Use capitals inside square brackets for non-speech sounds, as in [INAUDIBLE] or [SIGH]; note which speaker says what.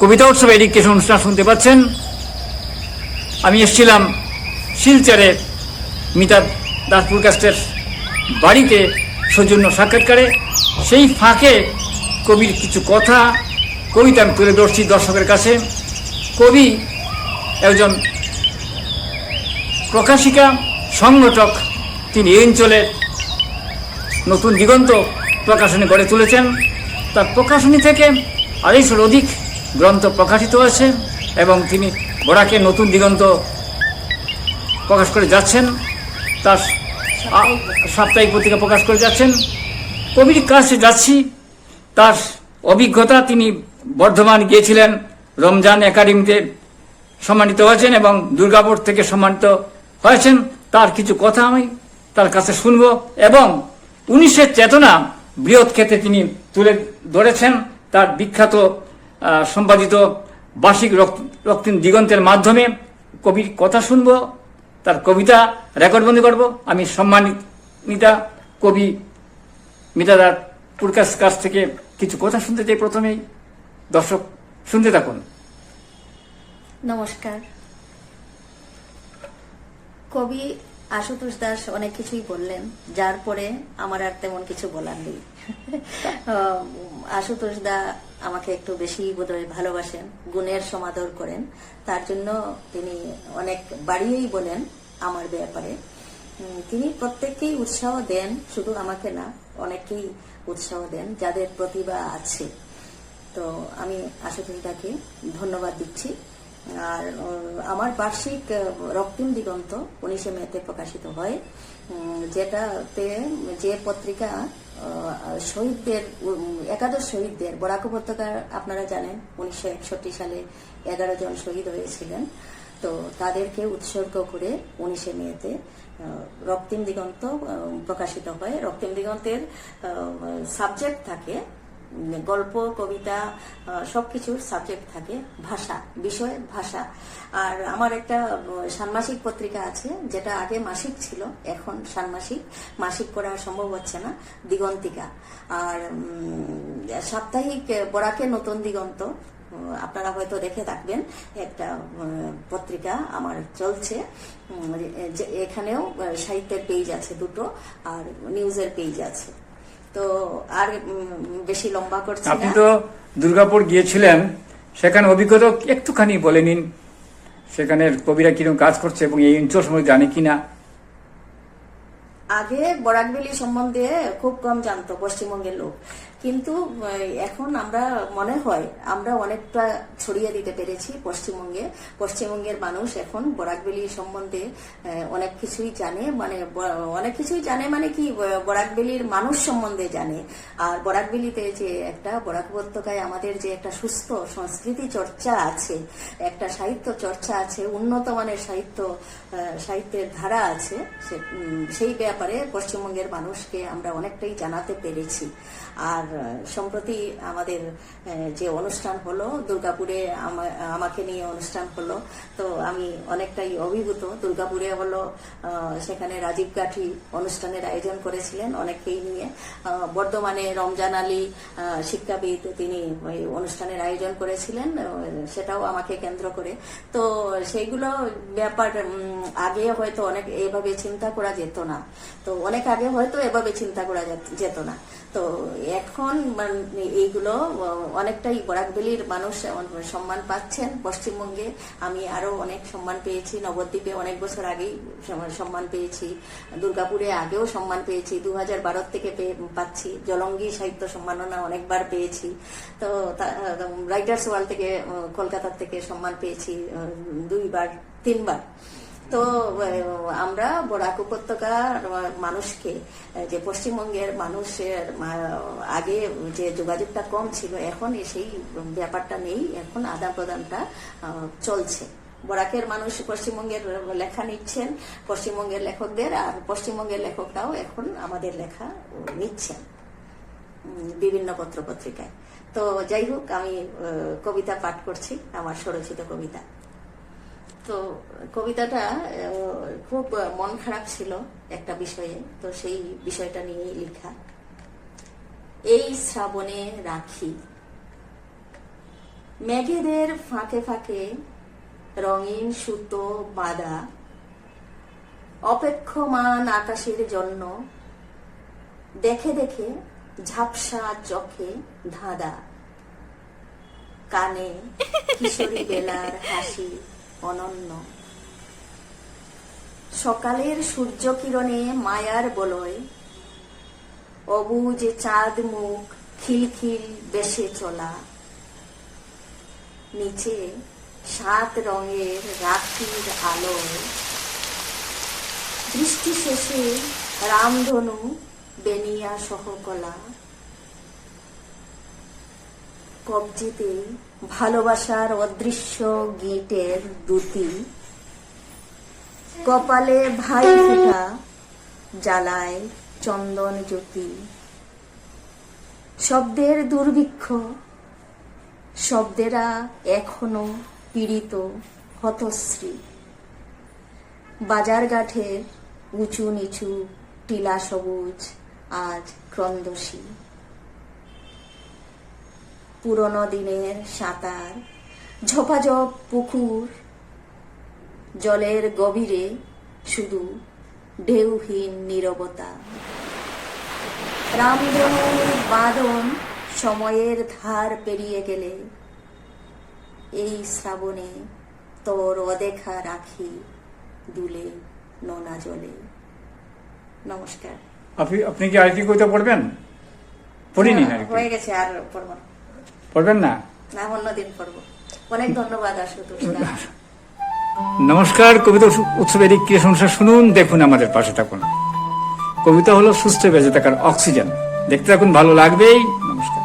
Speaker 1: কবিতা উৎসব এডুকেশন অনুষ্ঠান শুনতে পাচ্ছেন। আমি এসেছিলাম শিলচরে মিতা দাসপুর কাস্টের বাড়িতে সৌজন্য সাক্ষাৎকারে। সেই ফাঁকে কবির কিছু কথা, কবিতা আমি তুলে ধরছি দর্শকের কাছে। কবি একজন প্রকাশিকা, সংগঠক, তিনি এই অঞ্চলের নতুন দিগন্ত প্রকাশনী গড়ে তুলেছেন। তার প্রকাশনী থেকে আড়াইশোর অধিক গ্রন্থ প্রকাশিত হয়েছে এবং তিনি বরাকে নতুন দিগন্ত প্রকাশ করে যাচ্ছেন। তার সাপ্তাহিক পত্রিকা প্রকাশ করে যাচ্ছেন। কবির কাছে যাচ্ছি। তার অভিজ্ঞতা তিনি বর্ধমান গিয়েছিলেন, রমজান একাডেমিতে সম্মানিত হয়েছেন এবং দুর্গাপুর থেকে সম্মানিত হয়েছেন। তার কিছু কথা আমি তার কাছে শুনব এবং উনিশের চেতনা বৃহৎ ক্ষেত্রে তিনি তুলে ধরেছেন। তার বিখ্যাত সম্পাদিত বার্ষিক রক্ত- রক্তিম দিগন্তের মাধ্যমে কবির কথা শুনব তার কবিতা রেকর্ডবন্দি করব। আমি সম্মানিতা কবি মিতাদার পুরকাশ কাছ থেকে কিছু কথা শুনতে চাই প্রথমেই। দর্শক শুনতে থাকুন।
Speaker 2: নমস্কার। কবি আশুতোষ দাস অনেক কিছুই বললেন যার পরে আমার আর তেমন কিছু বলার নেই। [LAUGHS] আশুতোষ দা আমাকে একটু বেশি বোধহয় ভালোবাসেন, গুণের সমাদর করেন। তার জন্য তিনি অনেক বাড়িয়েই বলেন আমার ব্যাপারে। তিনি প্রত্যেককেই উৎসাহ দেন, শুধু আমাকে না, অনেককেই উৎসাহ দেন, যাদের প্রতিভা আছে। তো আমি আশা করি তাকে ধন্যবাদ দিচ্ছি। আর আমার বার্ষিক রক্তিম দিগন্ত উনিশে মেতে প্রকাশিত হয় যেটাতে যে পত্রিকা শহীদদের একাদশ শহীদদের, বরাক উপত্যকার, আপনারা জানেন, উনিশশো একষট্টি সালে এগারো জন শহীদ হয়েছিলেন। তো তাদেরকে উৎসর্গ করে উনিশে মেতে রক্তিম দিগন্ত প্রকাশিত হয়। রক্তিম দিগন্তের সাবজেক্ট থাকে গল্প কবিতা আহ, সবকিছুর সাবজেক্ট থাকে। ভাষা বিষয় ভাষা। আর আমার একটা ষান্মাসিক পত্রিকা আছে যেটা আগে মাসিক ছিল এখন ষান্মাসিক। মাসিক করা সম্ভব হচ্ছে না দিগন্তিকা। আর সাপ্তাহিক বরাকে নতুন দিগন্ত আপনারা হয়তো দেখে থাকবেন একটা পত্রিকা আমার চলছে। এখানেও সাহিত্যের পেজ আছে দুটো আর নিউজের পেজ আছে। তো আর বেশি লম্বা করছি
Speaker 1: আপনি তো দুর্গাপুর গিয়েছিলেন সেখানে অভিজ্ঞতা একটুখানি বলে নিন। সেখানের কবিরা কীরকম কাজ করছে এবং এই অঞ্চল সম্বন্ধে জানে কিনা?
Speaker 2: আগে বরাকবেলি সম্বন্ধে খুব কম জানতো পশ্চিমবঙ্গের লোক। কিন্তু এখন আমরা, মনে হয়, আমরা অনেকটা ছড়িয়ে দিতে পেরেছি পশ্চিমবঙ্গে। পশ্চিমবঙ্গের মানুষ এখন বরাকবেলি সম্বন্ধে অনেক কিছুই জানে মানে অনেক কিছুই জানে মানে কি বরাকবেলির মানুষ সম্বন্ধে জানে। আর বরাকবেলিতে যে একটা, বরাক উপত্যকায় আমাদের যে একটা সুস্থ সংস্কৃতি চর্চা আছে, একটা সাহিত্য চর্চা আছে, উন্নত মানের সাহিত্য সাহিত্যের ধারা আছে সেই ব্যাপারে পশ্চিমবঙ্গের মানুষকে আমরা অনেকটাই জানাতে পেরেছি। আর সম্প্রতি আমাদের যে অনুষ্ঠান হলো, দুর্গাপুরে আমাকে নিয়ে অনুষ্ঠান হলো, তো আমি অনেকটাই অভিভূত। দুর্গাপুরে হলো সেখানে রাজীব গাঠি অনুষ্ঠানের আয়োজন করেছিলেন অনেককেই নিয়ে। বর্ধমানে রমজান আলী শিক্ষাবিদ তিনি ওই অনুষ্ঠানের আয়োজন করেছিলেন সেটাও আমাকে কেন্দ্র করে। তো সেইগুলো ব্যাপার আগে হয়তো অনেক এভাবে চিন্তা করা যেত না। তো অনেক আগে হয়তো এভাবে চিন্তা করা যেত না। তো এখন এইগুলো অনেকটাই বরাকবেলির মানুষ সম্মান পাচ্ছেন। পশ্চিমবঙ্গে আমি আরও অনেক সম্মান পেয়েছি। নবদ্বীপে অনেক বছর আগেই সম্মান পেয়েছি। দুর্গাপুরে আগেও সম্মান পেয়েছি। দু হাজার বারো থেকে পাচ্ছি। জলঙ্গি সাহিত্য সম্মাননা অনেকবার পেয়েছি। তো রাইটার্স ওয়ার্ল্ড থেকে আহ, কলকাতা থেকে সম্মান পেয়েছি দুইবার তিনবার। তো আমরা বরাক উপত্যকার মানুষকে যে পশ্চিমবঙ্গের মানুষের আগে যে যোগাযোগটা কম ছিল, এখন সেই ব্যাপারটা নেই, এখন আদান প্রদানটা চলছে। বরাকের মানুষ পশ্চিমবঙ্গের লেখা নিচ্ছেন, পশ্চিমবঙ্গের লেখকদের, আর পশ্চিমবঙ্গের লেখকরাও এখন আমাদের লেখা নিচ্ছেন বিভিন্ন পত্র পত্রিকায়। তো যাই হোক, আমি কবিতা পাঠ করছি, আমার স্বরচিত কবিতা। তো কবিতাটা খুব মন খারাপ ছিল একটা বিষয়ে, তো সেই বিষয়টা নিয়েই লেখা। এই শ্রাবণে রাখি। মেঘেদের ফাঁকে ফাঁকে রঙিন সুতো বাঁধা। অপেক্ষমান আকাশের জন্য দেখে দেখে ঝাপসা চোখে ধাঁধা। কানে কিশোরী বেলার হাসি। অনন্য। সকালের সূর্য কিরণে মায়ার বলয়, অবুজ চাঁদ মুখ খিলখিল বেশে চলা। নিচে সাত রঙের রাখির আলোয় দৃষ্টি শেষে রামধনু বেনিয়া সহকলা। কবজিতে ভালোবাসার অদৃশ্য গিটের দুতি কপালে ভাই ফোঁটা, জ্বালায় চন্দন জ্যোতি। শব্দের দুর্ভিক্ষ, শব্দেরা এখনও পীড়িত হতশ্রী। বাজার ঘাটের উঁচু নিচু টিলা সবুজ আজ ক্রন্দসী পুরনো দিনের সাঁতার ঝোপাঝপ পুকুর জলের গভীরে শুধু ঢেউহীন নীরবতা। রামধনুর বাঁধন সময়ের ধার পেরিয়ে গেলে এই শ্রাবণে তোর অদেখা রাখি দুলে নোনা জলে। নমস্কার।
Speaker 1: আপনি আপনি কি আর কি কবিতা পড়বেন? পড়িনি
Speaker 2: হয়ে গেছে আর পড়ব।
Speaker 1: পড়বেন না?
Speaker 2: না অন্যদিন পড়ব। অনেক ধন্যবাদ আশুতোষ
Speaker 1: নমস্কার কবিতা উৎসবের এই ক্রিয়া সংসার শুনুন দেখুন আমাদের পাশে থাকুন। কবিতা হলো সুস্থ বেঁচে থাকার অক্সিজেন। দেখতে থাকুন ভালো লাগবেই। নমস্কার।